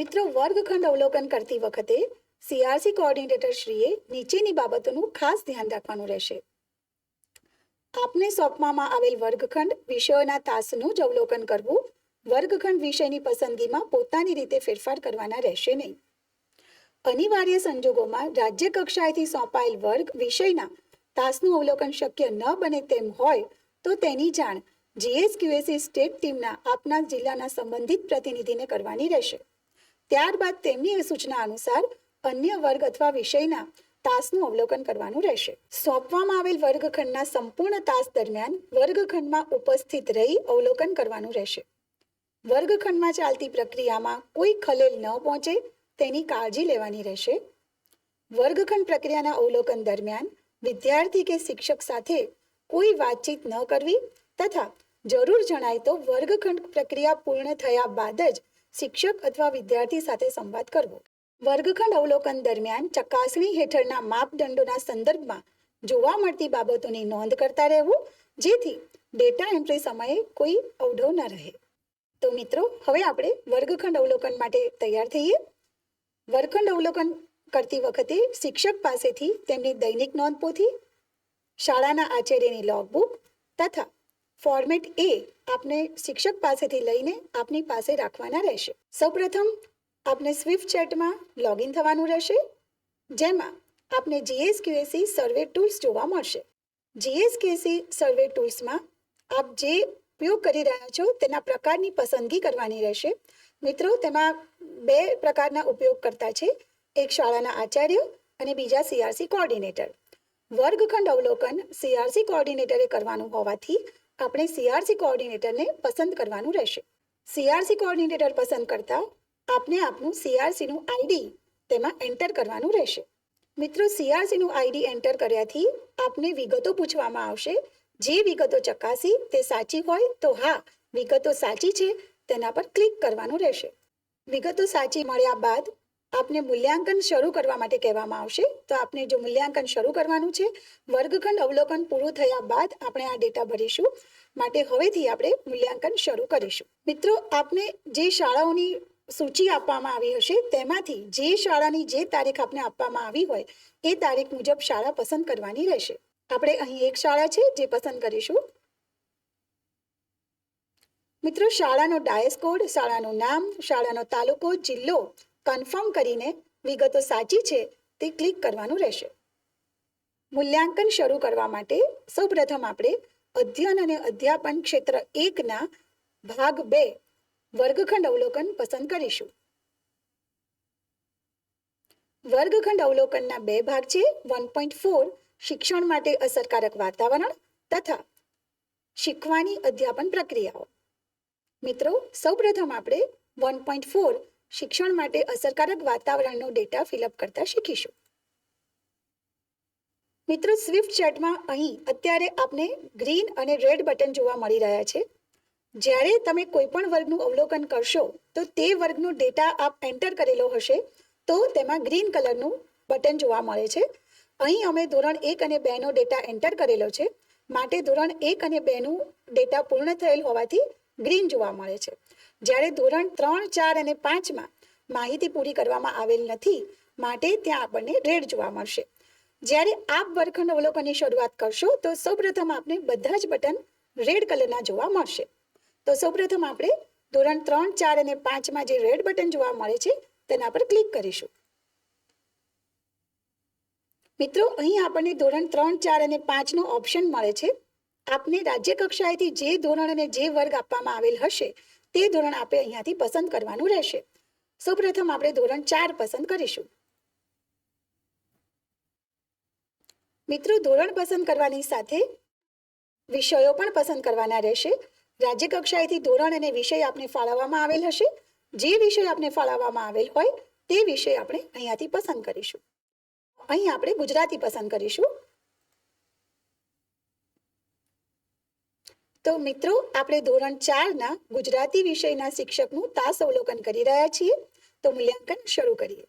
મિત્રો, વર્ગખંડ અવલોકન કરતી વખતે સીઆરસી કોઓર્ડિનેટર શ્રીએ નીચેની બાબતોનું ખાસ ધ્યાન રાખવાનું રહેશે. આપને સોંપવામાં આવેલ વર્ગખંડ વિષયોના તાસનું જ અવલોકન કરવું, વર્ગખંડ વિષયની પસંદગીમાં પોતાની રીતે ફેરફાર કરવાના રહેશે નહીં. અનિવાર્ય સંજોગોમાં રાજ્ય કક્ષાએથી સોંપાયેલ વર્ગ વિષયના તાસનું અવલોકન શક્ય ન બને તેમ હોય તો તેની જાણ જીએસક્યુએસી સ્ટેટ ટીમના આપના જિલ્લાના સંબંધિત પ્રતિનિધિને કરવાની રહેશે. ત્યારબાદ તેમની સૂચના અનુસાર અન્ય વર્ગ અથવા વિષયના તાસનું અવલોકન કરવાનું રહેશે. સોંપવામાં આવેલ વર્ગખંડના સંપૂર્ણ તાસ દરમિયાન વર્ગખંડમાં ઉપસ્થિત રહી અવલોકન કરવાનું રહેશે. વર્ગખંડમાં ચાલતી પ્રક્રિયામાં કોઈ ખલેલ ન પહોંચે તેની કાળજી લેવાની રહેશે. વર્ગખંડ પ્રક્રિયાના અવલોકન દરમિયાન વિદ્યાર્થી કે શિક્ષક સાથે કોઈ વાતચીત ન કરવી તથા જરૂર જણાય તો વર્ગખંડ પ્રક્રિયા પૂર્ણ થયા બાદ જ શિક્ષક અથવા વિદ્યાર્થી સાથે સંવાદ કરવો. વર્ગખંડ અવલોકન દરમિયાન ચકાસણી હેઠળના માપદંડોના સંદર્ભમાં જોવા મળતી બાબતોની નોંધ કરતા રહેવું, જેથી ડેટા એન્ટ્રી સમયે કોઈ અવઢવ ન રહે. તો મિત્રો, હવે આપણે વર્ગખંડ અવલોકન માટે તૈયાર થઈએ. વર્ગખંડ અવલોકન કરતી વખતે શિક્ષક પાસેથી તેમની દૈનિક નોંધપોથી શાળાના આચાર્યની લોગબુક તથા ફોર્મેટ એ આપને શિક્ષક પાસેથી લઈને આપની પાસે રાખવાના રહેશે. સૌપ્રથમ, આપને સ્વિફ્ટ ચેટમાં લોગિન થવાનું રહેશે, જેમાં આપને જીએસક્યુએસી સર્વે ટૂલ્સ જોવા મળશે. જીએસક્યુએસી સર્વે ટૂલ્સમાં આપ જે ઉપયોગ કરી રહ્યા છો તેના પ્રકારની પસંદગી કરવાની રહેશે. મિત્રો, તેમાં બે પ્રકારના ઉપયોગકર્તા છે. એક શાળાના આચાર્ય અને બીજા સીઆરસી કોઓર્ડિનેટર. વર્ગખંડ અવલોકન સીઆરસી કોઓર્ડિનેટરે કરવાનું હોવાથી આપણે સીઆરસી કોઓર્ડિનેટરને પસંદ કરવાનું રહેશે. સીઆરસી કોઓર્ડિનેટર પસંદ કરતા આપને આપનું સીઆરસીનું આઈડી તેમાં એન્ટર કરવાનું રહેશે. મિત્રો સીઆરસીનું આઈડી એન્ટર કર્યાથી આપને વિગતો પૂછવામાં આવશે. જે વિગતો ચકાસી તે સાચી હોય તો હા, વિગતો સાચી છે, તેના પર ક્લિક કરવાનું રહેશે. વિગતો સાચી મળ્યા બાદ આપને મૂલ્યાંકન શરૂ કરવા માટે કહેવામાં આવશે. તો આપને જો મૂલ્યાંકન શરૂ કરવાનું છે, વર્ગખંડ અવલોકન પૂરું થયા બાદ આપણે આ ડેટા ભરીશું. માટે હવેથી આપણે મૂલ્યાંકન શરૂ કરીશું. મિત્રો, આપને જે શાળાઓની સૂચિ આપવામાં આવી હશે, તેમાંથી જે શાળાની જે તારીખ આપને આપવામાં આવી હોય, એ તારીખ મુજબ શાળા પસંદ કરવાની રહેશે. આપણે અહીં એક શાળા છે, જે પસંદ કરીશું. મિત્રો, શાળાનો ડાયસ કોડ, શાળાનું નામ, શાળાનો તાલુકો, જિલ્લો કન્ફર્મ કરીને વિગતો સાચી છે તે ક્લિક કરવાનું રહેશે. મૂલ્યાંકન શરૂ કરવા માટે સૌપ્રથમ આપણે અધ્યયન અને અધ્યાપન ક્ષેત્ર એકના ભાગ બે વર્ગખંડ અવલોકન પસંદ કરીશું. વર્ગખંડ અવલોકનના બે ભાગ છે વન પોઈન્ટ ફોર શિક્ષણ માટે અસરકારક વાતાવરણ તથા શીખવાની અધ્યાપન પ્રક્રિયાઓ. મિત્રો, સૌપ્રથમ આપણે વન પોઈન્ટ ફોર શિક્ષણ માટે અસરકારક વાતાવરણનો ડેટા ફિલઅપ કરતા શીખીશું. મિત્રો સ્વિફ્ટ ચેટમાં અહીં અત્યારે આપને ગ્રીન અને રેડ બટન જોવા મળી રહ્યા છે. જ્યારે તમે કોઈ પણ વર્ગનું અવલોકન કરશો, તો તે વર્ગનો ડેટા આપ એન્ટર કરેલો હશે, તો તેમાં ગ્રીન કલરનું બટન જોવા મળે છે. અહીં અમે ધોરણ એક અને બેનો ડેટા એન્ટર કરેલો છે. માટે ધોરણ એક અને બેનું ડેટા પૂર્ણ થયેલ હોવાથી ગ્રીન જોવા મળે છે. જ્યારે ધોરણ ત્રણ, ચાર અને પાંચમાં માહિતી પૂરી કરવામાં આવેલ નથી, માટે ત્યાં આપણને રેડ જોવા મળશે. જ્યારે આપ વર્ગખંડ અવલોકનની શરૂઆત કરશો, તો સૌપ્રથમ આપને બધા જ બટન રેડ કલરના જોવા મળશે. તો સૌપ્રથમ આપણે ધોરણ ત્રણ, ચાર અને પાંચમાં જે રેડ બટન જોવા મળે છે, તેના પર ક્લિક કરીશું. મિત્રો, અહીં આપણને ધોરણ ત્રણ, ચાર અને પાંચનો ઓપ્શન મળે છે. આપને રાજ્ય કક્ષાએથી જે ધોરણ અને જે વર્ગ આપવામાં આવેલ હશે તે ધોરણ આપણે અહીંયાથી પસંદ કરવાનું રહેશે. સૌપ્રથમ આપણે ધોરણ ચાર પસંદ કરીશું. મિત્રો, ધોરણ પસંદ કરવાની સાથે વિષયો પણ પસંદ કરવાના રહેશે. રાજ્ય કક્ષાએથી ધોરણ અને વિષય આપને ફાળવવામાં આવેલ હશે. જે વિષય આપને ફાળવવામાં આવેલ હોય તે વિષય આપણે અહીંયાથી પસંદ કરીશું. અહીં આપણે ગુજરાતી પસંદ કરીશું. તો મિત્રો, આપણે ધોરણ ચારના ગુજરાતી વિષયના શિક્ષકનું તાસ અવલોકન કરી રહ્યા છીએ. તો મૂલ્યાંકન શરૂ કરીએ.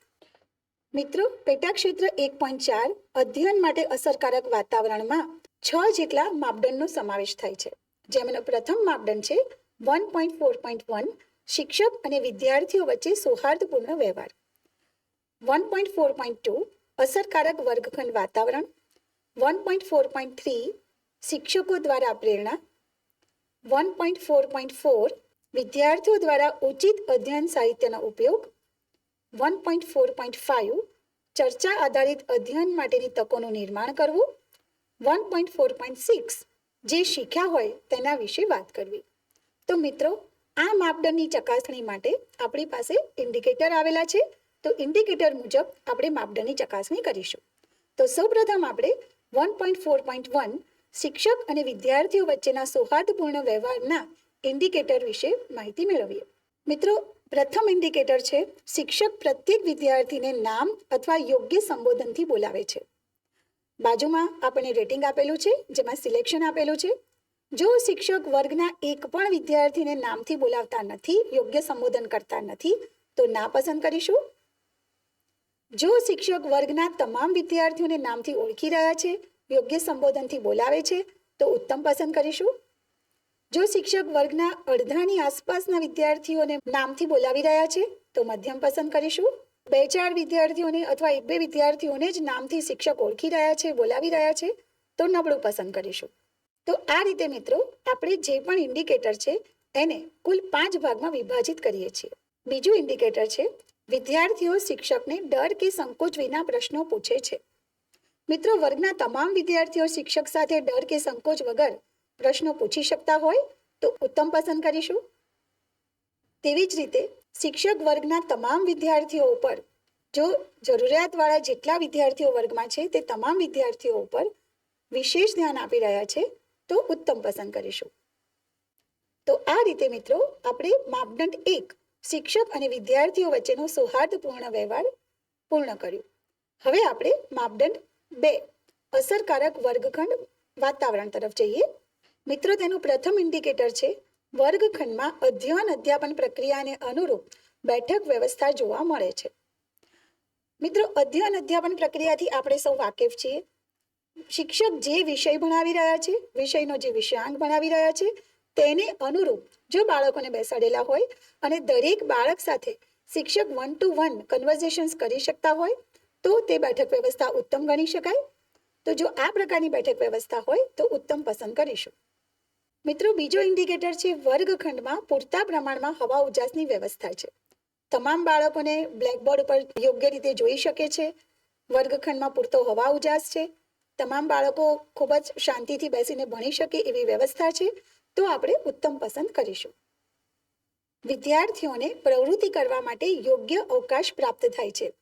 મિત્રો પેટા ક્ષેત્ર એક પોઈન્ટ ચાર અધ્યયન માટે અસરકારક વાતાવરણમાં છ જેટલા માપદંડનો સમાવેશ થાય છે. જેમનો પ્રથમ માપદંડ છે one point four point one શિક્ષક અને વિદ્યાર્થીઓ વચ્ચે સૌહાર્દપૂર્ણ વ્યવહાર. One point four point two અસરકારક વર્ગખંડ વાતાવરણ. One point four point three શિક્ષકો દ્વારા પ્રેરણા. One point four point four વિદ્યાર્થીઓ દ્વારા ઉચિત અધ્યયન સાહિત્યનો ઉપયોગ. One point four point five ચર્ચા આધારિત અધ્યયન માટેની તકોનું નિર્માણ કરવું. One point four point six જે શીખ્યા હોય તેના વિશે વાત કરવી. તો મિત્રો, આ માપદંડની ચકાસણી માટે આપણી પાસે ઇન્ડિકેટર આવેલા છે. તો ઇન્ડિકેટર મુજબ આપણે માપદંડની ચકાસણી કરીશું. તો સૌપ્રથમ આપણે one point four point one શિક્ષક અને વિદ્યાર્થીઓ વચ્ચેના સૌહાર્દપૂર્ણ વ્યવહારના ઇન્ડિકેટર વિશે માહિતી મેળવીએ. મિત્રો, પ્રથમ ઇન્ડિકેટર છે, શિક્ષક પ્રત્યેક વિદ્યાર્થીને નામ અથવા યોગ્ય સંબોધનથી બોલાવે છે. બાજુમાં આપણે રેટિંગ આપેલું છે, જેમાં સિલેક્શન આપેલું છે. જો શિક્ષક વર્ગના એક પણ વિદ્યાર્થીને નામથી બોલાવતા નથી, યોગ્ય સંબોધન કરતા નથી, તો ના પસંદ કરીશું. જો શિક્ષક વર્ગના તમામ વિદ્યાર્થીઓને નામથી ઓળખી રહ્યા છે યોગ્ય સંબોધનથી બોલાવે છે તો ઉત્તમ પસંદ કરીશું. જો શિક્ષક વર્ગના અડધાની આસપાસના વિદ્યાર્થીઓને નામથી બોલાવી રહ્યા છે, તો મધ્યમ પસંદ કરીશું. બે ચાર વિદ્યાર્થીઓને અથવા એક બે વિદ્યાર્થીઓને જ નામથી શિક્ષક ઓળખી રહ્યા છે, બોલાવી રહ્યા છે, તો નબળું પસંદ કરીશું. તો આ રીતે મિત્રો, આપણે જે પણ ઇન્ડિકેટર છે, એને કુલ પાંચ ભાગમાં વિભાજિત કરીએ છીએ. બીજું ઇન્ડિકેટર છે, વિદ્યાર્થીઓ શિક્ષકને ડર કે સંકોચ વિના પ્રશ્નો પૂછે છે. મિત્રો, વર્ગના તમામ વિદ્યાર્થીઓ શિક્ષક સાથે ડર કે સંકોચ વગર પ્રશ્નો પૂછી શકતા હોય તો ઉત્તમ પસંદ કરીશું. તેવી જ રીતે શિક્ષક વર્ગના તમામ વિદ્યાર્થીઓ ઉપર જો જરૂરિયાતવાળા જેટલા વિદ્યાર્થીઓ વર્ગમાં છે તે તમામ વિદ્યાર્થીઓ ઉપર વિશેષ ધ્યાન આપી રહ્યા છે તો ઉત્તમ પસંદ કરીશું. તો આ રીતે મિત્રો, આપણે માપદંડ એક, શિક્ષક અને વિદ્યાર્થીઓ વચ્ચેનો સૌહાર્દપૂર્ણ વ્યવહાર પૂર્ણ કર્યું. હવે આપણે માપદંડ બે, અસરકારક વર્ગખંડ વાતાવરણ તરફ જઈએ. મિત્રો, તેનું પ્રથમ ઇન્ડિકેટર છે, વર્ગખંડમાં અધ્યયન અધ્યાપન પ્રક્રિયાને અનુરૂપ બેઠક વ્યવસ્થા જોવા મળે છે. મિત્રો, અધ્યયન અધ્યાપન પ્રક્રિયાથી આપણે સૌ વાકેફ છીએ. શિક્ષક જે વિષય ભણાવી રહ્યા છે, વિષયનો જે વિષયાંક ભણાવી રહ્યા છે, તેને અનુરૂપ જો બાળકોને બેસાડેલા હોય અને દરેક બાળક સાથે શિક્ષક વન ટુ વન કન્વર્ઝેશન્સ કરી શકતા હોય તો તે બેઠક વ્યવસ્થા ઉત્તમ ગણી શકાય? તો જો આ પ્રકારની બેઠક વ્યવસ્થા હોય, તો ઉત્તમ પસંદ કરીશું. મિત્રો, બીજો ઇન્ડિકેટર છે વર્ગખંડમાં પૂરતા પ્રમાણમાં હવા ઉજાસની વ્યવસ્થા છે. તમામ બાળકોને બ્લેકબોર્ડ ઉપર યોગ્ય રીતે જોઈ શકે છે. વર્ગખંડમાં પૂરતો હવા ઉજાસ છે. તમામ બાળકો ખૂબ જ શાંતિથી બેસીને ભણી શકે એવી વ્યવસ્થા છે. તો આપણે ઉત્તમ પસંદ કરીશું. વિદ્યાર્થીઓને પ્રવૃત્તિ કરવા માટે યોગ્ય અવકાશ પ્રાપ્ત થાય છે.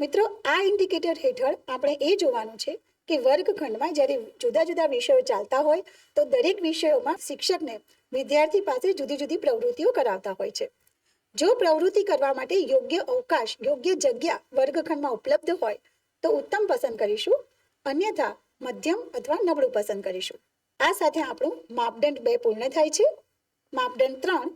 મિત્રો, આ ઇન્ડિકેટર હેઠળ આપણે એ જોવાનું છે કે વર્ગખંડમાં જ્યારે જુદા જુદા વિષયો ચાલતા હોય, તો દરેક વિષયોમાં શિક્ષકને વિદ્યાર્થી પાસે જુદી જુદી પ્રવૃત્તિઓ કરાવતા હોય છે. જો પ્રવૃત્તિ કરવા માટે યોગ્ય અવકાશ, યોગ્ય જગ્યા વર્ગખંડમાં ઉપલબ્ધ હોય, તો ઉત્તમ પસંદ કરીશું. અન્યથા મધ્યમ અથવા નબળું પસંદ કરીશું. આ સાથે આપણું માપદંડ બે પૂર્ણ થાય છે. માપદંડ ત્રણ,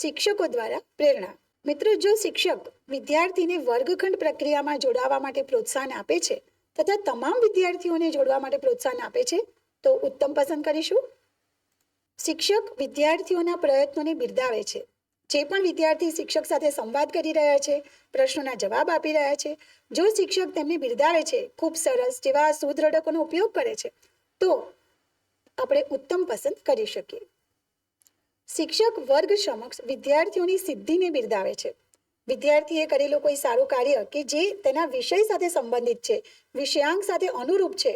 શિક્ષકો દ્વારા પ્રેરણા. મિત્રો, જો શિક્ષક વિદ્યાર્થીને વર્ગખંડ પ્રક્રિયામાં જોડાવા માટે પ્રોત્સાહન આપે છે તથા તમામ વિદ્યાર્થીઓને જોડવા માટે પ્રોત્સાહન આપે છે, તો ઉત્તમ પસંદ કરીશું. શિક્ષક વિદ્યાર્થીઓના પ્રયત્નોને બિરદાવે છે. જે પણ વિદ્યાર્થી શિક્ષક સાથે સંવાદ કરી રહ્યા છે, પ્રશ્નોના જવાબ આપી રહ્યા છે, જો શિક્ષક તેમને બિરદાવે છે, ખૂબ સરસ જેવા સુદ્રઢકોનો ઉપયોગ કરે છે, તો આપણે ઉત્તમ પસંદ કરી શકીએ. શિક્ષક વર્ગ સમક્ષ વિદ્યાર્થીઓની સિદ્ધિને બિરદાવે છે. વિદ્યાર્થીએ કરેલું કોઈ સારું કાર્ય કે જે તેના વિષય સાથે સંબંધિત છે, વિષયાંક સાથે અનુરૂપ છે,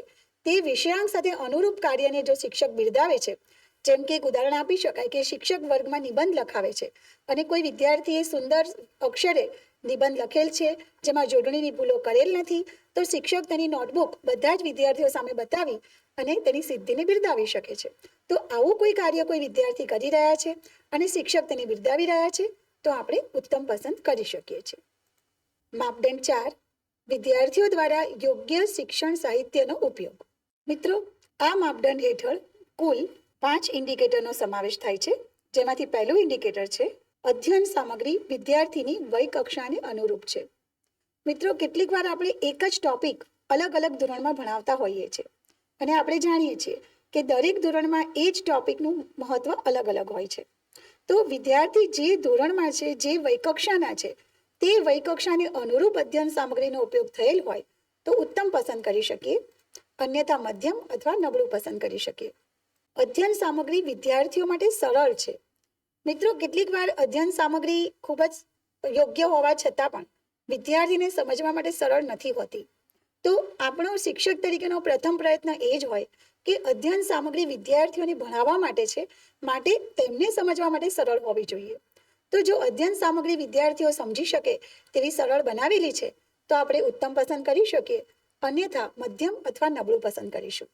તે વિષયાંક સાથે અનુરૂપ કાર્યને જો શિક્ષક બિરદાવે છે, જેમ કે એક ઉદાહરણ આપી શકાય કે શિક્ષક વર્ગમાં નિબંધ લખાવે છે અને કોઈ વિદ્યાર્થીએ સુંદર અક્ષરે નિબંધ લખેલ છે, જેમાં જોડણીની ભૂલો કરેલ નથી, તો શિક્ષક તેની નોટબુક બધા જ વિદ્યાર્થીઓ સામે બતાવી અને તેની સિદ્ધિને બિરદાવી શકે છે. તો આવું કોઈ કાર્ય કોઈ વિદ્યાર્થી કરી રહ્યા છે અને શિક્ષક તેને બિરદાવી રહ્યા છે, તો આપણે ઉત્તમ પસંદ કરી શકીએ છીએ. માપદંડ ચાર, વિદ્યાર્થીઓ દ્વારા યોગ્ય શિક્ષણ સાહિત્યનો ઉપયોગ. મિત્રો, આ માપદંડ હેઠળ કુલ પાંચ ઇન્ડિકેટરનો સમાવેશ થાય છે, જેમાંથી પહેલું ઇન્ડિકેટર છે, અધ્યયન સામગ્રી વિદ્યાર્થીની વય કક્ષાને અનુરૂપ છે. મિત્રો કેટલીક વાર આપણે એક જ ટોપિક અલગ અલગ ધોરણમાં ભણાવતા હોઈએ છીએ. અને આપણે જાણીએ છીએ કે દરેક ધોરણમાં એ જ ટોપિકનું મહત્વ અલગ અલગ હોય છે. તો વિદ્યાર્થી જે ધોરણમાં છે, જે વયકક્ષાના છે, તે વયકક્ષાને અનુરૂપ અધ્યયન સામગ્રીનો ઉપયોગ થયેલ હોય તો ઉત્તમ પસંદ કરી શકીએ, અન્યથા મધ્યમ અથવા નબળું પસંદ કરી શકીએ. અધ્યયન સામગ્રી વિદ્યાર્થીઓ માટે સરળ છે. મિત્રો, કેટલીક વાર અધ્યયન સામગ્રી ખૂબ જ યોગ્ય હોવા છતાં પણ વિદ્યાર્થીને સમજવા માટે સરળ નથી હોતી. તો આપણો શિક્ષક તરીકેનો પ્રથમ પ્રયત્ન એ જ હોય કે અધ્યયન સામગ્રી વિદ્યાર્થીઓને ભણાવવા માટે છે, માટે તેમને સમજવા માટે સરળ હોવી જોઈએ. તો જો અધ્યયન સામગ્રી વિદ્યાર્થીઓ સમજી શકે તેવી સરળ બનાવેલી છે, તો આપણે ઉત્તમ પસંદ કરી શકીએ, અન્યથા મધ્યમ અથવા નબળું પસંદ કરીશું.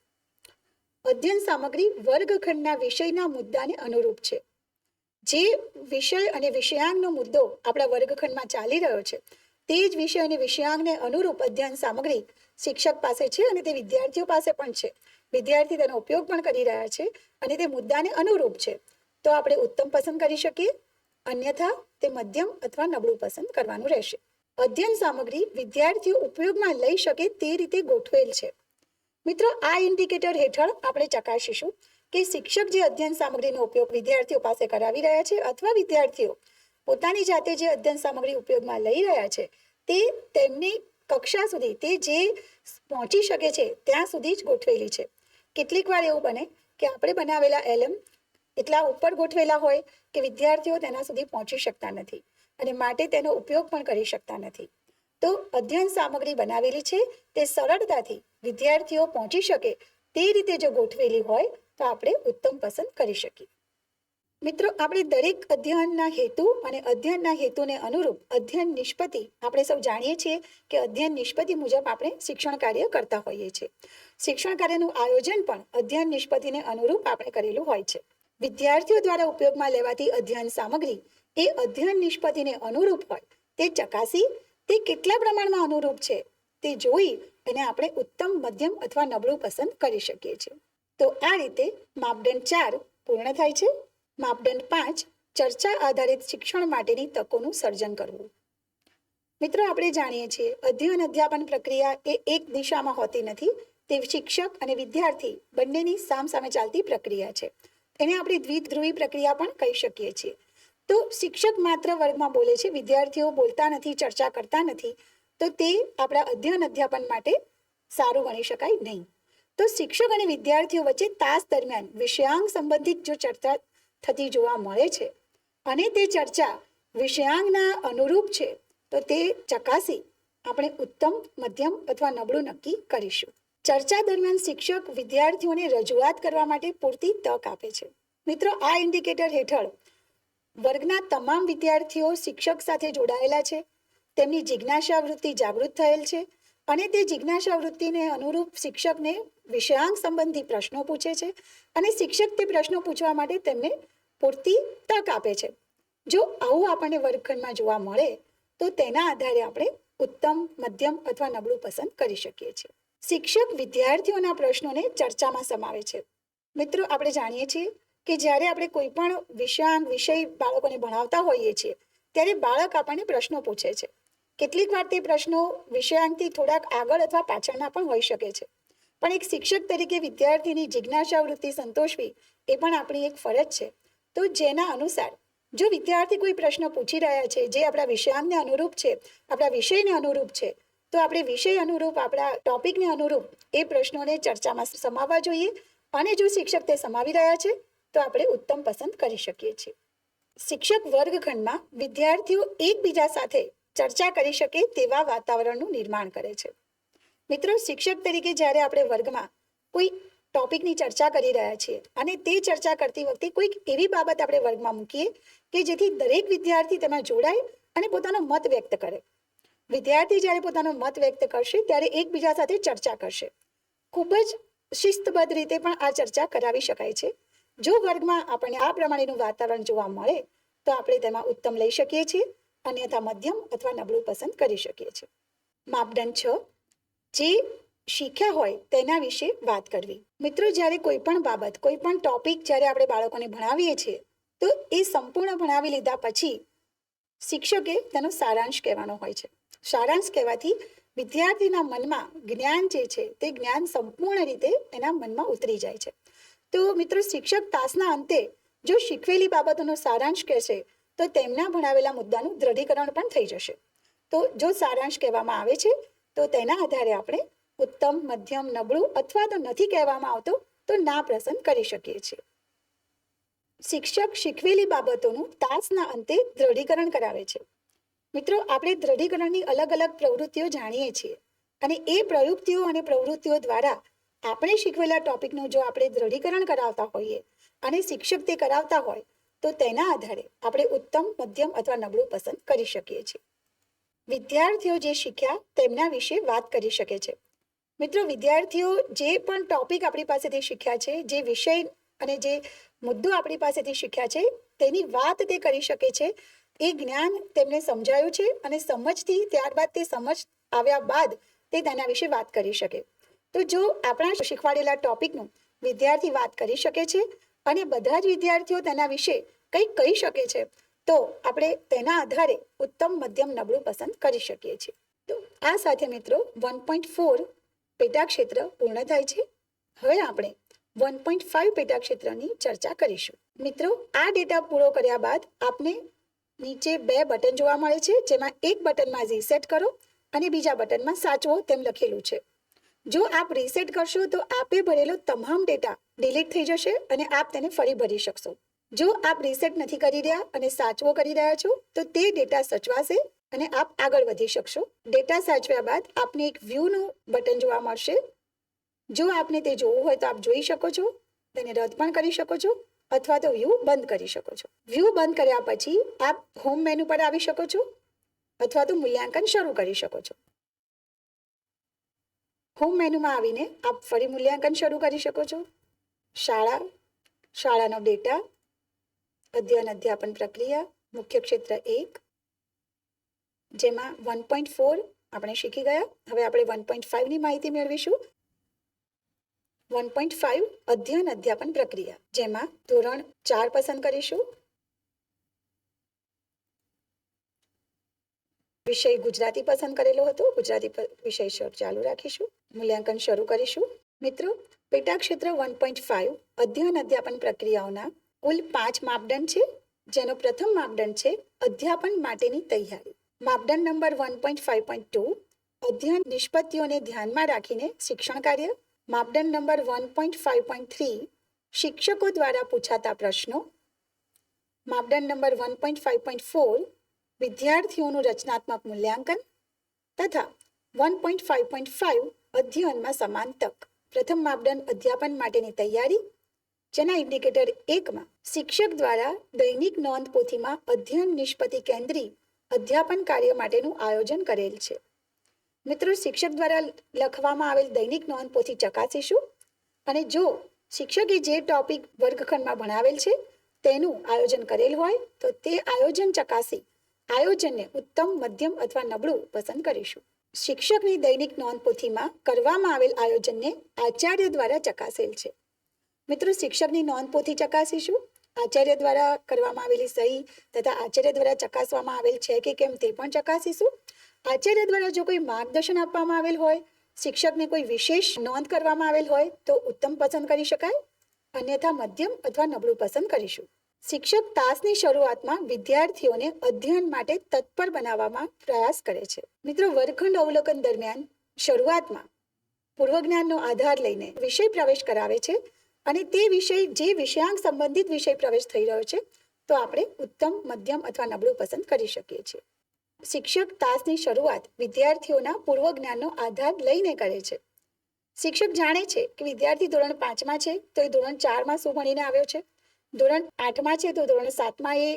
અધ્યયન સામગ્રી વર્ગખંડના વિષયના મુદ્દાને અનુરૂપ છે. જે વિષય અને વિષયાંગનો મુદ્દો આપણા વર્ગખંડમાં ચાલી રહ્યો છે તે જ વિષય અને વિષયાંગને અનુરૂપ અધ્યયન સામગ્રી શિક્ષક પાસે છે અને તે વિદ્યાર્થીઓ પાસે પણ છે. વિદ્યાર્થી તેનો ઉપયોગ પણ કરી રહ્યા છે અને તે મુદ્દાને અનુરૂપ છે. તો આપણે ઉત્તમ પસંદ કરી શકીએ? અન્યથા, તે મધ્યમ અથવા નબળું પસંદ કરવાનું રહેશે. અધ્યયન સામગ્રી વિદ્યાર્થીઓ ઉપયોગમાં લઈ શકે તે રીતે ગોઠવેલ છે. મિત્રો, આ ઇન્ડિકેટર હેઠળ આપણે ચકાસીશું કે શિક્ષક જે અધ્યયન સામગ્રીનો ઉપયોગ વિદ્યાર્થીઓ પાસે કરાવી રહ્યા છે અથવા વિદ્યાર્થીઓ પોતાની જાતે જે અધ્યયન સામગ્રી ઉપયોગમાં લઈ રહ્યા છે, તે તેમની કક્ષા સુધી, તે જે પહોંચી શકે છે, ત્યાં સુધી જ ગોઠવેલી છે. કેટલીક વાર એવું બને કે આપણે બનાવેલા એલમ એટલા ઉપર ગોઠવેલા હોય કે વિદ્યાર્થીઓ તેના સુધી પહોંચી શકતા નથી અને માટે તેનો ઉપયોગ પણ કરી શકતા નથી. તો અધ્યયન સામગ્રી બનાવેલી છે, તે સરળતાથી વિદ્યાર્થીઓ પહોંચી શકે તે રીતે જો ગોઠવેલી હોય તો આપણે ઉત્તમ પસંદ કરી શકીએ. મિત્રો, આપણે દરેક અધ્યયનના હેતુ અને અધ્યયનના હેતુને અનુરૂપ અધ્યયન નિષ્પતિ આપણે સૌ જાણીએ છીએ કે અધ્યયન નિષ્પતિ મુજબ આપણે શિક્ષણ કાર્ય કરતા હોઈએ છીએ. શિક્ષણ કાર્યનું આયોજન પણ અધ્યયન નિષ્પતિને અનુરૂપ આપણે કરેલું હોય છે. વિદ્યાર્થીઓ દ્વારા ઉપયોગમાં લેવાતી અધ્યયન સામગ્રી એ અધ્યયન નિષ્પતિને અનુરૂપ હોય. તે ચકાસી તે કેટલા પ્રમાણમાં અનુરૂપ છે તે જોઈ એને આપણે ઉત્તમ, મધ્યમ અથવા નબળું પસંદ કરી શકીએ છીએ. તો આ રીતે માપદંડ ચાર પૂર્ણ થાય છે. માપદંડ પાંચ, ચર્ચા આધારિત શિક્ષણ માટેની તકોનું સર્જન કરવું. મિત્રો, આપણે જાણીએ છીએ, અધ્યયન અધ્યાપન પ્રક્રિયા એ એક દિશામાં હોતી નથી, તે શિક્ષક અને વિદ્યાર્થી બંનેની સામસામે ચાલતી પ્રક્રિયા છે. એને આપણે દ્વિધ્રુવી પ્રક્રિયા પણ કહી શકીએ છીએ. તો શિક્ષક માત્ર વર્ગમાં બોલે છે, વિદ્યાર્થીઓ બોલતા નથી, ચર્ચા કરતા નથી, તો તે આપણા અધ્યયન અધ્યાપન માટે સારું ગણી શકાય નહીં. તો શિક્ષક અને વિદ્યાર્થીઓ વચ્ચે તાસ દરમિયાન વિષયાંગ સંબંધિત જો ચર્ચા થતી જોવા મળે છે. અને તે ચર્ચા વિષયાંગના અનુરૂપ છે. તો તે ચકાસી આપણે ઉત્તમ, મધ્યમ અથવા નબળું નક્કી કરીશું. ચર્ચા દરમિયાન શિક્ષક વિદ્યાર્થીઓને રજૂઆત કરવા માટે પૂરતી તક આપે છે. મિત્રો, આ ઇન્ડિકેટર હેઠળ વર્ગના તમામ વિદ્યાર્થીઓ શિક્ષક સાથે જોડાયેલા છે. તેમની જિજ્ઞાસા વૃત્તિ જાગૃત થયેલ છે અને તે જિજ્ઞાસા વૃત્તિને અનુરૂપ શિક્ષકને વિષયાંગ સંબંધી પ્રશ્નો પૂછે છે અને શિક્ષક તે પ્રશ્નો પૂછવા માટે તેમને પૂરતી તક આપે છે. જો આવું આપણને વર્ગખંડમાં જોવા મળે, તો તેના આધારે આપણે ઉત્તમ, મધ્યમ અથવા નબળું પસંદ કરી શકીએ છીએ. શિક્ષક વિદ્યાર્થીઓના પ્રશ્નોને ચર્ચામાં સમાવે છે. મિત્રો, આપણે જાણીએ છીએ કે જ્યારે આપણે કોઈ પણ વિષયાંગ વિષય બાળકોને ભણાવતા હોઈએ છીએ, ત્યારે બાળક આપણને પ્રશ્નો પૂછે છે. કેટલીક વાર તે પ્રશ્નો વિષયાંગથી થોડાક આગળ અથવા પાછળના પણ હોઈ શકે છે. પણ એક શિક્ષક તરીકે વિદ્યાર્થીની જિજ્ઞાસા વૃત્તિ સંતોષવી એ પણ આપણી એક ફરજ છે. તો જેના અનુસાર, જો વિદ્યાર્થી કોઈ પ્રશ્ન પૂછી રહ્યા છે, જે આપણા વિષયાંગને અનુરૂપ છે, આપણા વિષયને અનુરૂપ છે, તો આપણે વિષય અનુરૂપ, આપણા ટોપિકને અનુરૂપ એ પ્રશ્નોને ચર્ચામાં સમાવવા જોઈએ. અને જો શિક્ષક તે સમાવી રહ્યા છે, તો આપણે ઉત્તમ પસંદ કરી શકીએ છીએ. શિક્ષક વર્ગખંડમાં વિદ્યાર્થીઓ એકબીજા સાથે ચર્ચા કરી શકે તેવા વાતાવરણનું નિર્માણ કરે છે. મિત્રો, શિક્ષક તરીકે જ્યારે આપણે વર્ગમાં કોઈ ટોપિકની ચર્ચા કરી રહ્યા છીએ. અને તે ચર્ચા કરતી વખતે કોઈક એવી બાબત આપણે વર્ગમાં મૂકીએ કે જેથી દરેક વિદ્યાર્થી તેમાં જોડાય અને પોતાનો મત વ્યક્ત કરે. વિદ્યાર્થી જ્યારે પોતાનો મત વ્યક્ત કરશે, ત્યારે એકબીજા સાથે ચર્ચા કરશે. ખૂબ જ શિસ્તબદ્ધ રીતે પણ આ ચર્ચા કરાવી શકાય છે. જો વર્ગમાં આપણને આ પ્રમાણેનું વાતાવરણ જોવા મળે, તો આપણે તેમાં ઉત્તમ લઈ શકીએ છીએ, અન્યથા મધ્યમ અથવા નબળું પસંદ કરી શકીએ છીએ. માપદંડ છ. જે શીખ્યા હોય તેના વિશે વાત કરવી. મિત્રો, જ્યારે કોઈ પણ બાબત કોઈ પણ ટોપિક જ્યારે આપણે બાળકોને ભણાવીએ છીએ, તો એ સંપૂર્ણ ભણાવી લીધા પછી શિક્ષકે તેનો સારાંશ કહેવાનો હોય છે. સારાંશ કહેવાથી વિદ્યાર્થીના મનમાં જ્ઞાન જે છે, તે જ્ઞાન સંપૂર્ણ રીતે એના મનમાં ઉતરી જાય છે. તો મિત્રો, શિક્ષક તાસના અંતે જો શીખવેલી બાબતોનો સારાંશ કહેશે, તો તેમના ભણાવેલા મુદ્દાનું દ્રઢીકરણ પણ થઈ જશે. તો જો સારાંશ કહેવામાં આવે છે, તો તેના આધારે આપણે ઉત્તમ, મધ્યમ, નબળું અથવા તો નથી કહેવામાં આવતો, તો ના પસંદ કરી શકીએ છીએ. શિક્ષક શીખવેલી બાબતોનું તાસના અંતે દ્રઢીકરણ કરાવે છે. મિત્રો, આપણે દ્રઢીકરણની અલગ અલગ પ્રવૃત્તિઓ જાણીએ છીએ અને એ પ્રયુક્તિઓ અને પ્રવૃત્તિઓ દ્વારા આપણે શીખવેલા ટોપિકનું જો આપણે દ્રઢીકરણ કરાવતા હોઈએ અને શિક્ષક તે કરાવતા હોય, તો તેના આધારે આપણે ઉત્તમ, મધ્યમ અથવા નબળું પસંદ કરી શકીએ છીએ. વિદ્યાર્થીઓ જે શીખ્યા તેમના વિશે વાત કરી શકે છે. મિત્રો, વિદ્યાર્થીઓ જે પણ ટોપિક આપણી પાસેથી શીખ્યા છે, જે વિષય અને જે મુદ્દો આપણી પાસેથી શીખ્યા છે, તેની વાત તે કરી શકે છે. એ જ્ઞાન તેમને સમજાયું છે અને સમજથી ત્યારબાદ તે સમજ આવ્યા બાદ તે તેના વિશે વાત કરી શકે. તો જો આપણા શીખવાડેલા ટોપિકનું વિદ્યાર્થી વાત કરી શકે છે અને બધા જ વિદ્યાર્થીઓ તેના વિશે કંઈક કહી શકે છે, તો આપણે તેના આધારે ઉત્તમ, મધ્યમ, નબળું પસંદ કરી શકીએ છીએ. તો આ સાથે મિત્રો વન પોઈન્ટ ફોર પેટા ક્ષેત્ર પૂર્ણ થાય છે. હવે આપણે વન પોઈન્ટ ફાઇવ પેટા ક્ષેત્રની ચર્ચા કરીશું. મિત્રો, આ ડેટા પૂરો કર્યા બાદ આપને નીચે બે બટન જોવા મળે છે. જેમાં એક બટનમાં રીસેટ કરો અને બીજા બટનમાં સાચવો તેમ લખેલું છે. જો આપ રીસેટ કરશો તો આપે ભરેલો તમામ ડેટા ડિલીટ થઈ જશે અને આપ તેને ફરી ભરી શકશો. જો આપ રીસેટ નથી કરી રહ્યા અને સાચવો કરી રહ્યા છો, તો તે ડેટા સચવાશે અને આપ આગળ વધી શકશો. ડેટા સાચવ્યા બાદ આપને એક વ્યૂનું બટન જોવા મળશે. જો આપને તે જોવું હોય તો આપ જોઈ શકો છો, તેને રદ પણ કરી શકો છો, અથવા તો વ્યૂ બંધ કરી શકો છો. વ્યૂ બંધ કર્યા પછી આપ હોમ મેનુ પર આવી શકો છો, અથવા તો મૂલ્યાંકન શરૂ કરી શકો છો. હોમ મેનુમાં આવીને આપ ફરી મૂલ્યાંકન શરૂ કરી શકો છો. શાળા, શાળાનો ડેટા અધ્યયન અધ્યાપન પ્રક્રિયા, મુખ્ય ક્ષેત્ર એક જેમાં વન પોઈન્ટ ફોર આપણે શીખી ગયા. હવે આપણે વન પોઈન્ટ ફાઇવની માહિતી મેળવીશું. વન પોઈન્ટ ફાઇવ અધ્યયન અધ્યાપન પ્રક્રિયા, જેમાં ધોરણ ચાર પસંદ કરીશું. વિષય ગુજરાતી પસંદ કરેલો હતો. ગુજરાતી વિષય શ- ચાલુ રાખીશું. મૂલ્યાંકન શરૂ કરીશું. મિત્રો, પેટા ક્ષેત્ર વન પોઈન્ટ ફાઇવ અધ્યયન અધ્યાપન પ્રક્રિયાઓના કુલ પાંચ માપદંડ છે. જેનો પ્રથમ માપદંડ છે અધ્યાપન માટેની તૈયારી. માપદંડ number one point five point two અધ્યયન નિષ્પત્તિઓને ધ્યાનમાં રાખીને શિક્ષણ કાર્ય. માપદંડ number one point five point three શિક્ષકો દ્વારા પૂછાતા પ્રશ્નો. માપદંડ number one point five point four વિદ્યાર્થીઓનું રચનાત્મક મૂલ્યાંકન. તથા one point five point five અધ્યયનમાં સમાન તક પ્રથમ માપદંડ અધ્યાપન માટેની તૈયારી. જેના ઇન્ડિકેટર એકમાં શિક્ષક દ્વારા દૈનિક નોંધ પોથીમાં અધ્યયન નિષ્પતિ કેન્દ્રી અધ્યાપન કાર્ય માટેનું આયોજન કરેલ છે. મિત્રો, શિક્ષક દ્વારા લખવામાં આવેલ દૈનિક નોંધપોથી ચકાસીશું અને જો શિક્ષકે જે ટોપિક વર્ગખંડમાં ભણાવેલ છે તેનું આયોજન કરેલ હોય તો તે આયોજન ચકાસી આયોજનને ઉત્તમ, મધ્યમ અથવા નબળું પસંદ કરીશું. શિક્ષકની દૈનિક નોંધપોથીમાં કરવામાં આવેલ આયોજનને આચાર્ય દ્વારા ચકાસેલ છે. મિત્રો, શિક્ષકની નોંધપોથી ચકાસીશું આચાર્ય દ્વારા કરવામાં આવેલી સહી તથા આચાર્ય દ્વારા ચકાસવામાં આવેલ છે કે કેમ તે પણ ચકાસીશું. આચાર્ય દ્વારા જો કોઈ માર્ગદર્શન આપવામાં આવેલ હોય, શિક્ષકને કોઈ વિશેષ નોંધ કરવામાં આવેલ હોય, તો ઉત્તમ પસંદ કરી શકાય. અન્યથા મધ્યમ અથવા નબળું પસંદ કરીશું. શિક્ષક તાસની શરૂઆતમાં વિદ્યાર્થીઓને અધ્યયન માટે તત્પર બનાવવામાં પ્રયાસ કરે છે. મિત્રો, વર્ગખંડ અવલોકન દરમિયાન શરૂઆતમાં પૂર્વજ્ઞાનનો આધાર લઈને વિષય પ્રવેશ કરાવે છે. અને તે વિષય, જે વિષયાંક સંબંધિત વિષય પ્રવેશ થઈ રહ્યો છે, તો આપણે ઉત્તમ, મધ્યમ અથવા નબળું પસંદ કરી શકીએ છીએ. શિક્ષક તાસની શરૂઆત વિદ્યાર્થીઓના પૂર્વ જ્ઞાનનો આધાર લઈને કરે છે. શિક્ષક જાણે છે કે વિદ્યાર્થી ધોરણ પાંચમાં છે, તો એ ધોરણ ચારમાં શું ભણીને આવ્યો છે? ધોરણ આઠમાં છે, તો ધોરણ સાતમાં એ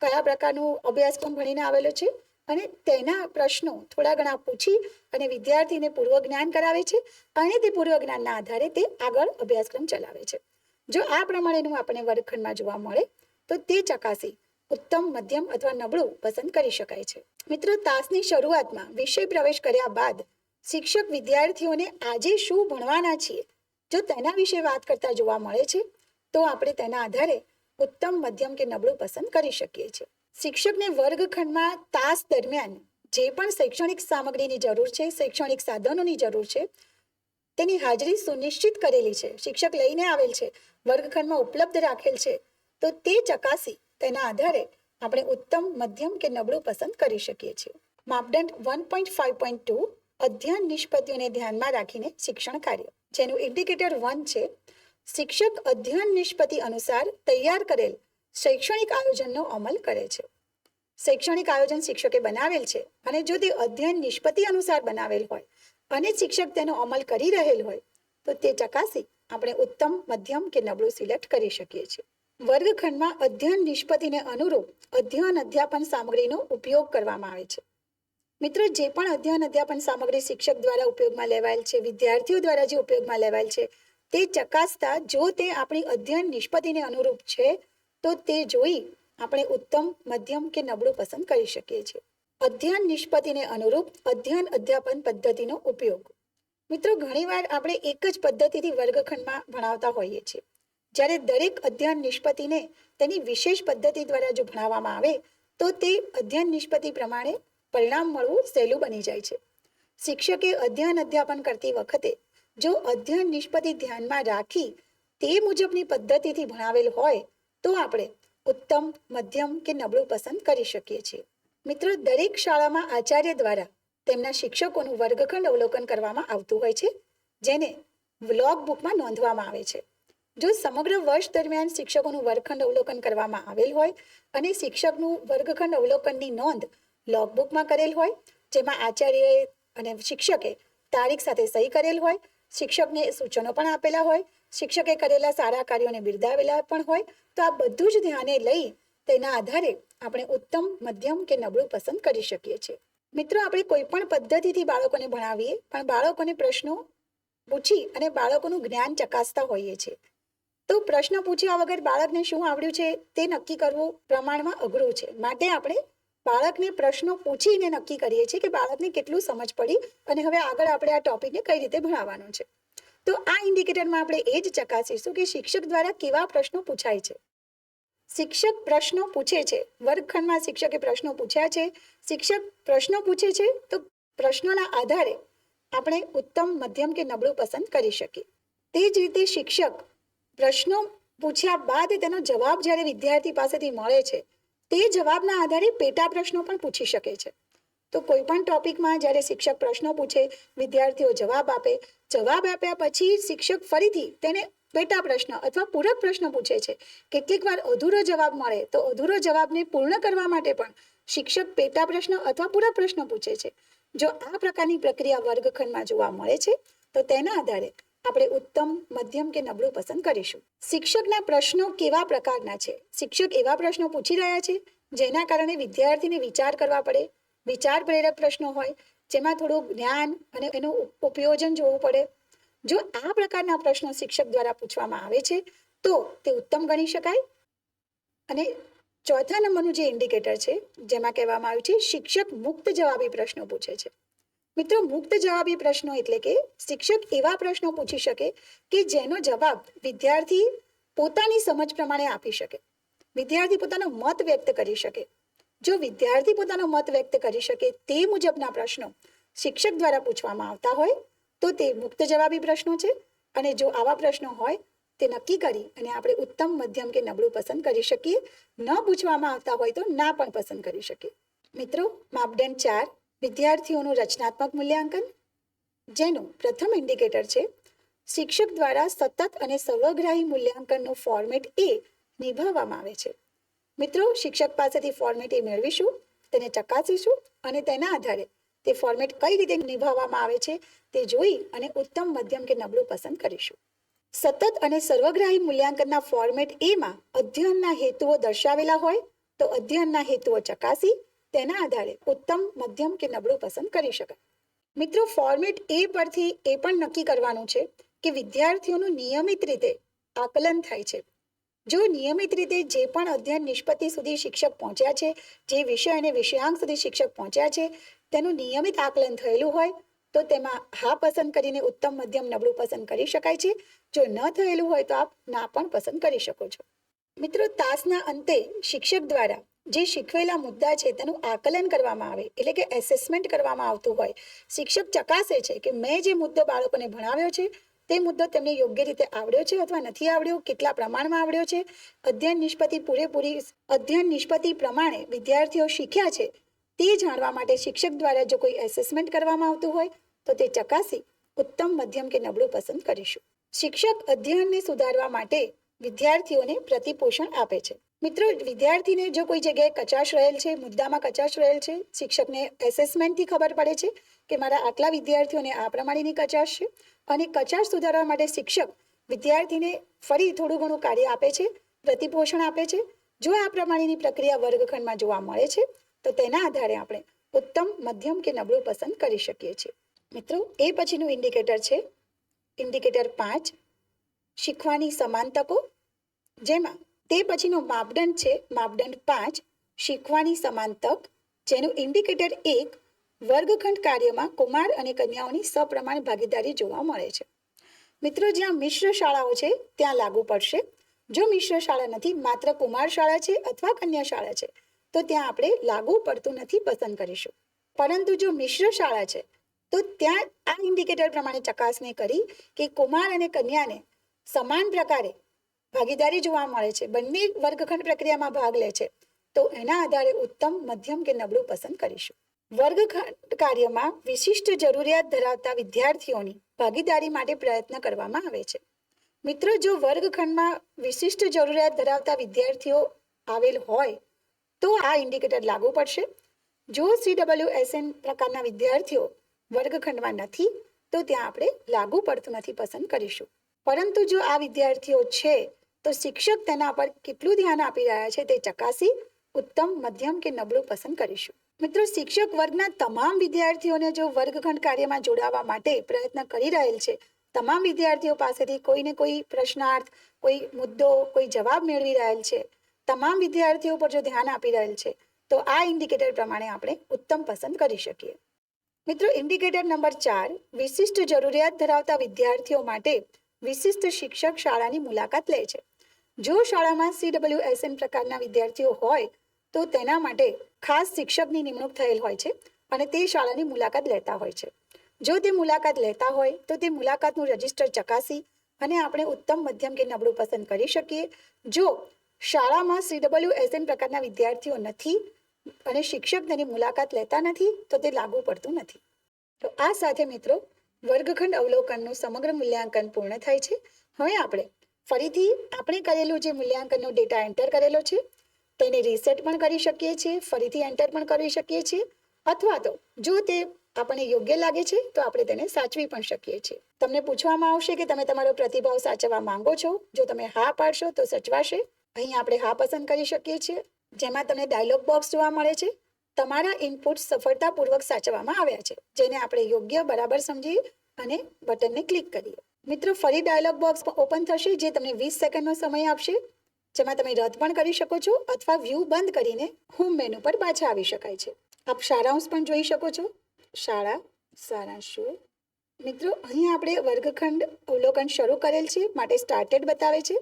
કયા પ્રકારનું અભ્યાસક્રમ ભણીને આવેલો છે? અને તેના પ્રશ્નો થોડા ઘણા પૂછી અને વિદ્યાર્થીને પૂર્વ જ્ઞાન કરાવે છે. અને તે પૂર્વ જ્ઞાનના આધારે તે આગળ અભ્યાસક્રમ ચલાવે છે. જો આ પ્રમાણેનું આપણે વર્ગખંડમાં જોવા મળે, તો તે ચકાસી ઉત્તમ, મધ્યમ અથવા નબળું પસંદ કરી શકાય છે. મિત્રો, તાસની શરૂઆતમાં વિષય પ્રવેશ કર્યા બાદ શિક્ષક વિદ્યાર્થીઓને આજે શું ભણવાના છીએ? જો તેના વિશે વાત કરતા જોવા મળે છે, તો આપણે તેના આધારે ઉત્તમ, મધ્યમ કે નબળું પસંદ કરી શકીએ છીએ. શિક્ષકને વર્ગખંડમાં તાસ દરમિયાન જે પણ શૈક્ષણિક સામગ્રીની જરૂર છે, શૈક્ષણિક સાધનોની જરૂર છે, તેની હાજરી સુનિશ્ચિત કરેલી છે. શિક્ષક લઈને આવેલ છે, વર્ગખંડમાં ઉપલબ્ધ રાખેલ છે. તો તે ચકાસી તેના આધારે આપણે ઉત્તમ, મધ્યમ કે નબળું પસંદ કરી શકીએ છીએ. માપદંડ one point five point two, અધ્યયન નિષ્પત્તિઓને ધ્યાનમાં રાખીને શિક્ષણ કાર્ય. જેનું ઇન્ડિકેટર વન છે, શિક્ષક અધ્યયન નિષ્પત્તિ અનુસાર તૈયાર કરેલ શૈક્ષણિક આયોજનનો અમલ કરે છે. શૈક્ષણિક આયોજન શિક્ષકે બનાવેલ છે અને જો તે અધ્યયન નિષ્પત્તિ અનુસાર બનાવેલ હોય અને શિક્ષક તેનો અમલ કરી રહેલ હોય, તો તે ચકાસી આપણે ઉત્તમ, મધ્યમ કે નબળું સિલેક્ટ કરી શકીએ છીએ. વર્ગખંડમાં અધ્યયન નિષ્પત્તિને અનુરૂપ અધ્યયન અધ્યાપન સામગ્રીનો ઉપયોગ કરવામાં આવે છે. મિત્રો, જે પણ અધ્યયન અધ્યાપન સામગ્રી શિક્ષક દ્વારા ઉપયોગમાં લેવાયેલ છે, વિદ્યાર્થીઓ દ્વારા જે ઉપયોગમાં લેવાયેલ છે, તે ચકાસતા જો તે આપણી અધ્યયન નિષ્પત્તિને અનુરૂપ છે તો તે જોઈ આપણે ઉત્તમ, મધ્યમ કે નબળું પસંદ કરી શકીએ છીએ. અધ્યયન નિષ્પત્તિને અનુરૂપ અધ્યયન અધ્યાપન પદ્ધતિનો ઉપયોગ. મિત્રો, ઘણીવાર આપણે એક જ પદ્ધતિથી વર્ગખંડમાં ભણાવતા હોઈએ છીએ. જ્યારે દરેક અધ્યયન નિષ્પત્તિને તેની વિશેષ પદ્ધતિ દ્વારા જો ભણાવવામાં આવે, તો તે અધ્યયન નિષ્પત્તિ પ્રમાણે પરિણામ મળવું સહેલું બની જાય છે. શિક્ષકે અધ્યયન અધ્યાપન કરતી વખતે જો અધ્યયન નિષ્પત્તિ ધ્યાનમાં રાખી તે મુજબની પદ્ધતિથી ભણાવેલ હોય તો આપણે ઉત્તમ, મધ્યમ કે નબળું પસંદ કરી શકીએ છીએ. મિત્રો, દરેક શાળામાં આચાર્ય દ્વારા તેમના શિક્ષકોનું વર્ગખંડ અવલોકન કરવામાં આવતું હોય છે, જેને વ્લોગ બુકમાં નોંધવામાં આવે છે. જો સમગ્ર વર્ષ દરમિયાન શિક્ષકોનું વર્ગખંડ અવલોકન કરવામાં આવેલ હોય અને શિક્ષકનું વર્ગખંડ અવલોકનની નોંધ લોગબુકમાં કરેલ હોય, જેમાં આચાર્યએ અને શિક્ષકે તારીખ સાથે સહી કરેલ હોય, શિક્ષકને સૂચનો પણ આપેલા હોય શિક્ષકે કરેલા સારા કાર્યોને બિરદાવેલા પણ હોય, તો આ બધું જ ધ્યાને લઈ તેના આધારે આપણે ઉત્તમ, મધ્યમ કે નબળું પસંદ કરી શકીએ છીએ. મિત્રો, આપણે કોઈ પણ પદ્ધતિથી બાળકોને ભણાવીએ, પણ બાળકોને પ્રશ્નો પૂછી અને બાળકોનું જ્ઞાન ચકાસતા હોઈએ છીએ. તો પ્રશ્ન પૂછ્યા વગર બાળકને શું આવડ્યું છે તે નક્કી કરવું પ્રમાણમાં અઘરું છે. માટે આપણે બાળકને પ્રશ્નો પૂછીને નક્કી કરીએ છીએ કે બાળકને કેટલું સમજ પડી અને હવે આગળ આપણે આ ટોપિકને કઈ રીતે ભણાવવાનો છે. તો આ ઇન્ડિકેટરમાં આપણે એ જ ચકાસીશું કે શિક્ષક દ્વારા કેવા પ્રશ્નો પૂછાય છે. શિક્ષક પ્રશ્નો પૂછે છે. વર્ગખંડમાં શિક્ષકે પ્રશ્નો પૂછ્યા છે. શિક્ષક પ્રશ્નો પૂછે છે તો પ્રશ્નોના આધારે આપણે ઉત્તમ, મધ્યમ કે નબળું પસંદ કરી શકીએ. તે જ રીતે શિક્ષક પ્રશ્નો પૂછ્યા બાદ તેનો જવાબ જ્યારે વિદ્યાર્થી પાસેથી મળે છે, તે જવાબના આધારે પેટા પ્રશ્નો પણ પૂછી શકે છે. તો કોઈ પણ ટોપિકમાં જ્યારે શિક્ષક પ્રશ્નો પૂછે, વિદ્યાર્થીઓ જવાબ આપે જવાબ આપ્યા પછી શિક્ષક ફરીથી તેને પેટા પ્રશ્ન અથવા પૂરક પ્રશ્ન પૂછે છે. કેટલીક વાર અધૂરો જવાબ મળે તો અધૂરો જવાબને પૂર્ણ કરવા માટે પણ શિક્ષક પેટા પ્રશ્ન અથવા પૂરક પ્રશ્ન પૂછે છે. જો આ પ્રકારની પ્રક્રિયા વર્ગખંડમાં જોવા મળે છે, તો તેના આધારે આપણે ઉત્તમ, મધ્યમ કે નબળું પસંદ કરીશું. શિક્ષકના પ્રશ્નો કેવા પ્રકારના છે? શિક્ષક એવા પ્રશ્નો પૂછી રહ્યા છે, જેના કારણે વિદ્યાર્થીને વિચાર કરવા પડે. વિચાર પ્રેરક પ્રશ્નો હોય જેમાં થોડું જ્ઞાન અને એનું ઉપયોજન જોવું પડે. જો આ પ્રકારના પ્રશ્નો શિક્ષક દ્વારા પૂછવામાં આવે છે, તો તે ઉત્તમ ગણી શકાય. અને ચોથા નંબરનું જે ઇન્ડિકેટર છે, જેમાં કહેવામાં આવ્યું છે, શિક્ષક મુક્ત જવાબી પ્રશ્નો પૂછે છે. મિત્રો, મુક્ત જવાબી પ્રશ્નો એટલે કે શિક્ષક એવા પ્રશ્નો પૂછી શકે કે જેનો જવાબ વિદ્યાર્થી પોતાની સમજ પ્રમાણે આપી શકે. વિદ્યાર્થી પોતાનો મત વ્યક્ત કરી શકે. જો વિદ્યાર્થી પોતાનો મત વ્યક્ત કરી શકે તે મુજબના પ્રશ્નો શિક્ષક દ્વારા પૂછવામાં આવતા હોય, તો તે મુક્ત જવાબી પ્રશ્નો છે. અને જો આવા પ્રશ્નો હોય, તે નક્કી કરી અને આપણે ઉત્તમ, મધ્યમ કે નબળું પસંદ કરી શકીએ. ન પૂછવામાં આવતા હોય તો ના પણ પસંદ કરી શકીએ. મિત્રો, માપદંડ ચાર, વિદ્યાર્થીઓનું રચનાત્મક મૂલ્યાંકન. જેનું પ્રથમ ઇન્ડિકેટર છે, શિક્ષક દ્વારા સતત અને સર્વગ્રાહી મૂલ્યાંકનનું ફોર્મેટ એ નિભાવવામાં આવે છે. મિત્રો, શિક્ષક પાસેથી ફોર્મેટ એ મેળવીશું, તેને ચકાસીશું અને તેના આધારે તે ફોર્મેટ કઈ રીતે નિભાવવામાં આવે છે તે જોઈ અને ઉત્તમ મધ્યમ કે નબળું પસંદ કરીશું. સતત અને સર્વગ્રાહી મૂલ્યાંકનના ફોર્મેટ એમાં અધ્યયનના હેતુઓ દર્શાવેલા હોય તો અધ્યયનના હેતુઓ ચકાસી તેના આધારે ઉત્તમ, મધ્યમ કે નબળું પસંદ કરી શકાય. મિત્રો ફોર્મેટ એ પરથી એ પણ નક્કી કરવાનું છે કે વિદ્યાર્થીઓનું નિયમિત રીતે આકલન થાય છે. જો નિયમિત રીતે જે પણ અધ્યયન નિષ્પત્તિ સુધી શિક્ષક પહોંચ્યા છે, જે વિષય અને વિષયાંક સુધી શિક્ષક પહોંચ્યા છે, તેનું નિયમિત આકલન થયેલું હોય, તો તેમાં હા પસંદ કરીને ઉત્તમ, મધ્યમ, નબળું પસંદ કરી શકાય છે. જો ન થયેલું હોય તો આપ ના પણ પસંદ કરી શકો છો. મિત્રો, તાસના અંતે શિક્ષક દ્વારા જે શીખવેલા મુદ્દા છે તેનું આકલન કરવામાં આવે, એટલે કે એસેસમેન્ટ કરવામાં આવતું હોય. શિક્ષક ચકાસે છે કે મેં જે મુદ્દો બાળકોને ભણાવ્યો છે તે મુદ્દો તેમને યોગ્ય રીતે આવડ્યો છે અથવા નથી આવડ્યો, કેટલા પ્રમાણમાં આવડ્યો છે? અધ્યયન નિષ્પતિ પૂરેપૂરી અધ્યયન નિષ્પત્તિ પ્રમાણે વિદ્યાર્થીઓ શીખ્યા છે. તે જાણવા માટે શિક્ષક દ્વારા જો કોઈ એસેસમેન્ટ કરવામાં આવતું હોય, તો તે ચકાસી ઉત્તમ મધ્યમ કે નબળું પસંદ કરીશું. શિક્ષક અધ્યયનને સુધારવા માટે વિદ્યાર્થીઓને પ્રતિપોષણ આપે છે. મિત્રો, વિદ્યાર્થીને જો કોઈ જગ્યાએ કચાશ રહેલ છે, મુદ્દામાં કચાશ રહેલ છે, શિક્ષકને એસેસમેન્ટથી ખબર પડે છે કે મારા આટલા વિદ્યાર્થીઓને આ પ્રમાણેની કચાશ છે. અને કચાશ સુધારવા માટે શિક્ષક વિદ્યાર્થીને ફરી થોડું ઘણું કાર્ય આપે છે, પ્રતિપોષણ આપે છે. જો આ પ્રમાણેની પ્રક્રિયા વર્ગખંડમાં જોવા મળે છે, તો તેના આધારે આપણે ઉત્તમ, મધ્યમ કે નબળું પસંદ કરી શકીએ છીએ. મિત્રો, એ પછીનું ઇન્ડિકેટર છે. ઇન્ડિકેટર પાંચ, શીખવાની સમાન તકો. જેમાં તે પછીનો માપદંડ છે, માપદંડ પાંચ, શીખવાની સમાન તક. જેનું ઇન્ડિકેટર એક વર્ગખંડ કાર્યમાં કુમાર અને કન્યાઓની સપ્રમાણ ભાગીદારી જોવા મળે છે. મિત્રો, જ્યાં મિશ્ર શાળાઓ છે, ત્યાં લાગુ પડશે. જો મિશ્ર શાળા નથી, માત્ર કુમાર શાળા છે અથવા કન્યા શાળા છે, તો ત્યાં આપણે લાગુ પડતું નથી પસંદ કરીશું. પરંતુ જો મિશ્ર શાળા છે, તો ત્યાં આ ઇન્ડિકેટર પ્રમાણે ચકાસણી કરી કે કુમાર અને કન્યાને સમાન પ્રકારે ભાગીદારી જોવા મળે છે. બંને વર્ગખંડ પ્રક્રિયામાં ભાગ લે છે. તો એના આધારે ઉત્તમ, મધ્યમ કે નબળું પસંદ કરીશું. વર્ગખંડ કાર્યમાં વિશિષ્ટ જરૂરિયાત ધરાવતા વિદ્યાર્થીઓની ભાગીદારી માટે પ્રયત્ન કરવામાં આવે છે. મિત્રો, જો વર્ગખંડમાં વિશિષ્ટ જરૂરિયાત ધરાવતા વિદ્યાર્થીઓ આવેલ હોય, તો આ ઇન્ડિકેટર લાગુ પડશે. જો સીડબલ્યુ એસએન પ્રકારના વિદ્યાર્થીઓ વર્ગખંડમાં નથી, તો ત્યાં આપણે લાગુ પડતું નથી પસંદ કરીશું. પરંતુ જો આ વિદ્યાર્થીઓ છે, તો શિક્ષક તેના પર કેટલું ધ્યાન આપી રહ્યા છે તે ચકાસી ઉત્તમ, મધ્યમ કે નબળું પસંદ કરીશું. મિત્રો, શિક્ષક વર્ગના તમામ વિદ્યાર્થીઓને જો વર્ગખંડ કાર્યમાં જોડાવા માટે પ્રયત્ન કરી રહેલ છે, તમામ વિદ્યાર્થીઓ પાસેથી કોઈને કોઈ પ્રશ્નાર્થ, કોઈ મુદ્દો, કોઈ જવાબ મેળવી રહેલ છે. તમામ વિદ્યાર્થીઓ પર જો ધ્યાન આપી રહેલ છે, તો આ ઇન્ડિકેટર પ્રમાણે આપણે ઉત્તમ પસંદ કરી શકીએ. મિત્રો, ઇન્ડિકેટર નંબર ચાર, વિશિષ્ટ જરૂરિયાત ધરાવતા વિદ્યાર્થીઓ માટે વિશિષ્ટ શિક્ષક શાળાની મુલાકાત લે છે. જો શાળામાં સીડબલ્યુ એસએન પ્રકારના વિદ્યાર્થીઓ હોય તો તેના માટે ખાસ શિક્ષકની નિમણૂક થયેલ હોય છે અને તે શાળાની મુલાકાત લેતા હોય છે. જો તે મુલાકાત લેતા હોય, તો તે મુલાકાતનું રજિસ્ટર ચકાસી અને આપણે ઉત્તમ મધ્યમ કે નબળું પસંદ કરી શકીએ. જો શાળામાં સી ડબલ્યુ એસ એન પ્રકારના વિદ્યાર્થીઓ નથી અને શિક્ષક તેની મુલાકાત લેતા નથી, તો તે લાગુ પડતું નથી. તો આ સાથે મિત્રો, વર્ગખંડ અવલોકનનું સમગ્ર મૂલ્યાંકન પૂર્ણ થાય છે. હવે આપણે ફરીથી આપણે કરેલું જે મૂલ્યાંકનનો ડેટા એન્ટર કરેલો છે તેને રીસેટ પણ કરી શકીએ છીએ, ફરીથી એન્ટર પણ કરી શકીએ છીએ, અથવા તો જો તે આપણને યોગ્ય લાગે છે, તો આપણે તેને સાચવી પણ શકીએ છીએ. તમને પૂછવામાં આવશે કે તમે તમારો પ્રતિભાવ સાચવવા માંગો છો. જો તમે હા પાડશો, તો સચવાશે. અહીં આપણે હા પસંદ કરી શકીએ છીએ. જેમાં તમને ડાયલોગ બોક્સ જોવા મળે છે. તમારા ઇનપુટ સફળતાપૂર્વક સાચવવામાં આવ્યા છે. જેને આપણે યોગ્ય બરાબર સમજી અને બટનને ક્લિક કરીએ. મિત્રો, ફરી ડાયલોગ બોક્સ ઓપન થશે, જે તમને વીસ સેકન્ડનો સમય આપશે. જેમાં તમે રદ પણ કરી શકો છો અથવા વ્યૂ બંધ કરીને હોમ મેનુ પર પાછા આવી શકાય છે. આપ સારાંશ પણ જોઈ શકો છો. શાળા, સારાંશ. મિત્રો, અહીં આપણે વર્ગખંડ અવલોકન શરૂ કરેલ છે, માટે સ્ટાર્ટેડ બતાવે છે.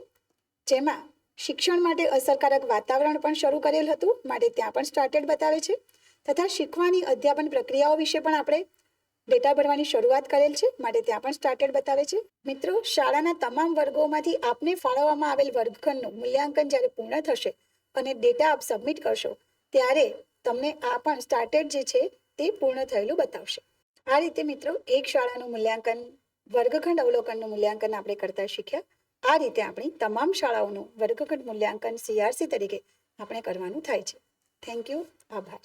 જેમાં શિક્ષણ માટે અસરકારક વાતાવરણ પણ શરૂ કરેલ હતું, માટે ત્યાં પણ સ્ટાર્ટેડ બતાવે છે. તથા શીખવાની અધ્યાપન પ્રક્રિયાઓ વિશે પણ આપણે ડેટા ભરવાની શરૂઆત કરેલ છે, માટે ત્યાં પણ સ્ટાર્ટેડ બતાવે છે. મિત્રો, શાળાના તમામ વર્ગોમાંથી આપને ફાળવવામાં આવેલ વર્ગખંડનું મૂલ્યાંકન જ્યારે પૂર્ણ થશે અને ડેટા આપ સબમિટ કરશો, ત્યારે તમને આ પણ સ્ટાર્ટેડ જે છે તે પૂર્ણ થયેલું બતાવશે. આ રીતે મિત્રો, એક શાળાનું મૂલ્યાંકન, વર્ગખંડ અવલોકનનું મૂલ્યાંકન આપણે કરતા શીખ્યા. આ રીતે આપણી તમામ શાળાઓનું વર્ગખંડ મૂલ્યાંકન સીઆરસી તરીકે આપણે કરવાનું થાય છે. થેન્ક યુ આભાર.